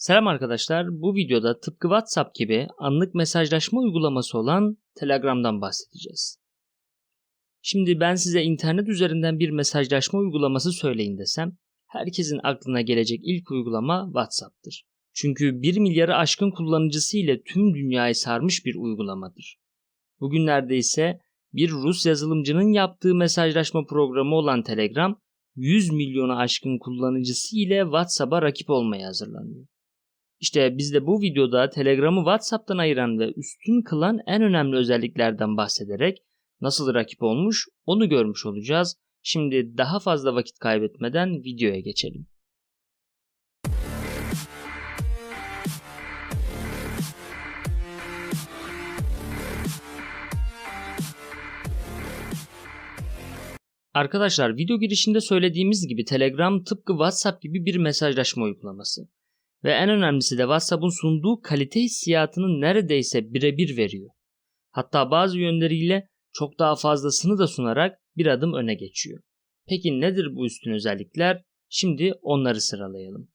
Selam arkadaşlar. Bu videoda tıpkı WhatsApp gibi anlık mesajlaşma uygulaması olan Telegram'dan bahsedeceğiz. Şimdi ben size internet üzerinden bir mesajlaşma uygulaması söyleyin desem, herkesin aklına gelecek ilk uygulama WhatsApp'tır. Çünkü 1 milyarı aşkın kullanıcısı ile tüm dünyayı sarmış bir uygulamadır. Bugünlerde ise bir Rus yazılımcının yaptığı mesajlaşma programı olan Telegram, 100 milyonu aşkın kullanıcısı ile WhatsApp'a rakip olmaya hazırlanıyor. İşte biz de bu videoda Telegram'ı WhatsApp'tan ayıran ve üstün kılan en önemli özelliklerden bahsederek nasıl rakip olmuş onu görmüş olacağız. Şimdi daha fazla vakit kaybetmeden videoya geçelim. Arkadaşlar video girişinde söylediğimiz gibi Telegram tıpkı WhatsApp gibi bir mesajlaşma uygulaması. Ve en önemlisi de WhatsApp'ın sunduğu kalite hissiyatını neredeyse birebir veriyor. Hatta bazı yönleriyle çok daha fazlasını da sunarak bir adım öne geçiyor. Peki nedir bu üstün özellikler? Şimdi onları sıralayalım.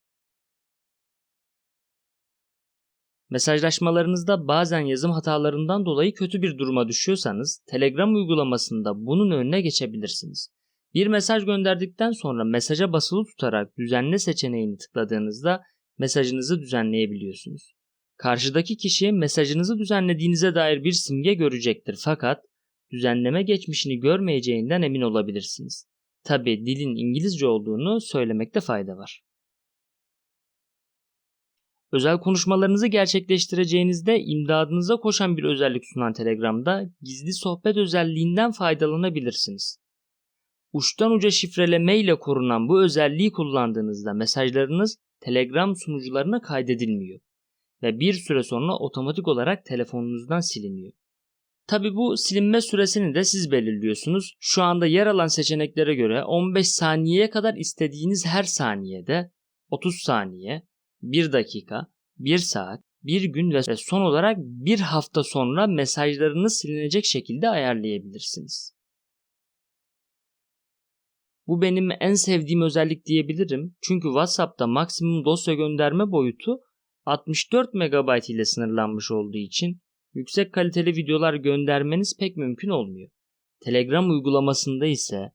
Mesajlaşmalarınızda bazen yazım hatalarından dolayı kötü bir duruma düşüyorsanız Telegram uygulamasında bunun önüne geçebilirsiniz. Bir mesaj gönderdikten sonra mesaja basılı tutarak düzenle seçeneğini tıkladığınızda mesajınızı düzenleyebiliyorsunuz. Karşıdaki kişi mesajınızı düzenlediğinize dair bir simge görecektir fakat düzenleme geçmişini görmeyeceğinden emin olabilirsiniz. Tabi dilin İngilizce olduğunu söylemekte fayda var. Özel konuşmalarınızı gerçekleştireceğinizde imdadınıza koşan bir özellik sunan Telegram'da gizli sohbet özelliğinden faydalanabilirsiniz. Uçtan uca şifreleme ile korunan bu özelliği kullandığınızda mesajlarınız Telegram sunucularına kaydedilmiyor ve bir süre sonra otomatik olarak telefonunuzdan siliniyor. Tabi bu silinme süresini de siz belirliyorsunuz. Şu anda yer alan seçeneklere göre 15 saniyeye kadar istediğiniz her saniyede 30 saniye, 1 dakika, 1 saat, 1 gün ve son olarak 1 hafta sonra mesajlarınız silinecek şekilde ayarlayabilirsiniz. Bu benim en sevdiğim özellik diyebilirim. Çünkü WhatsApp'ta maksimum dosya gönderme boyutu 64 MB ile sınırlanmış olduğu için yüksek kaliteli videolar göndermeniz pek mümkün olmuyor. Telegram uygulamasında ise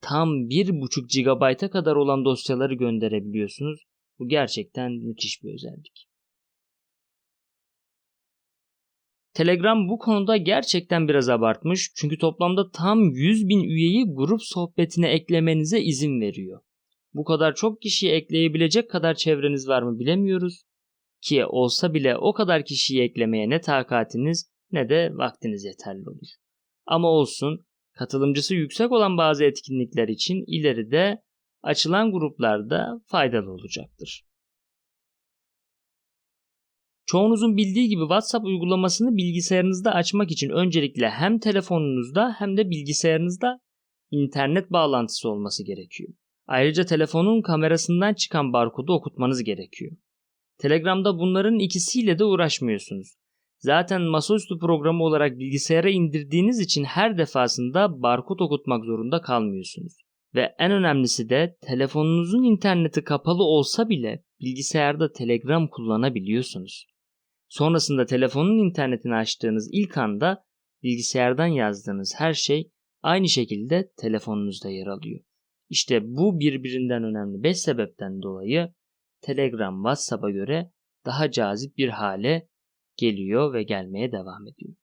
tam 1.5 GB'a kadar olan dosyaları gönderebiliyorsunuz. Bu gerçekten müthiş bir özellik. Telegram bu konuda gerçekten biraz abartmış çünkü toplamda tam 100 bin üyeyi grup sohbetine eklemenize izin veriyor. Bu kadar çok kişiyi ekleyebilecek kadar çevreniz var mı bilemiyoruz ki olsa bile o kadar kişiyi eklemeye ne takatiniz ne de vaktiniz yeterli olur. Ama olsun katılımcısı yüksek olan bazı etkinlikler için ileride açılan gruplarda faydalı olacaktır. Çoğunuzun bildiği gibi WhatsApp uygulamasını bilgisayarınızda açmak için öncelikle hem telefonunuzda hem de bilgisayarınızda internet bağlantısı olması gerekiyor. Ayrıca telefonun kamerasından çıkan barkodu okutmanız gerekiyor. Telegram'da bunların ikisiyle de uğraşmıyorsunuz. Zaten masaüstü programı olarak bilgisayara indirdiğiniz için her defasında barkod okutmak zorunda kalmıyorsunuz. Ve en önemlisi de telefonunuzun interneti kapalı olsa bile bilgisayarda Telegram kullanabiliyorsunuz. Sonrasında telefonun internetini açtığınız ilk anda bilgisayardan yazdığınız her şey aynı şekilde telefonunuzda yer alıyor. İşte bu birbirinden önemli 5 sebepten dolayı Telegram WhatsApp'a göre daha cazip bir hale geliyor ve gelmeye devam ediyor.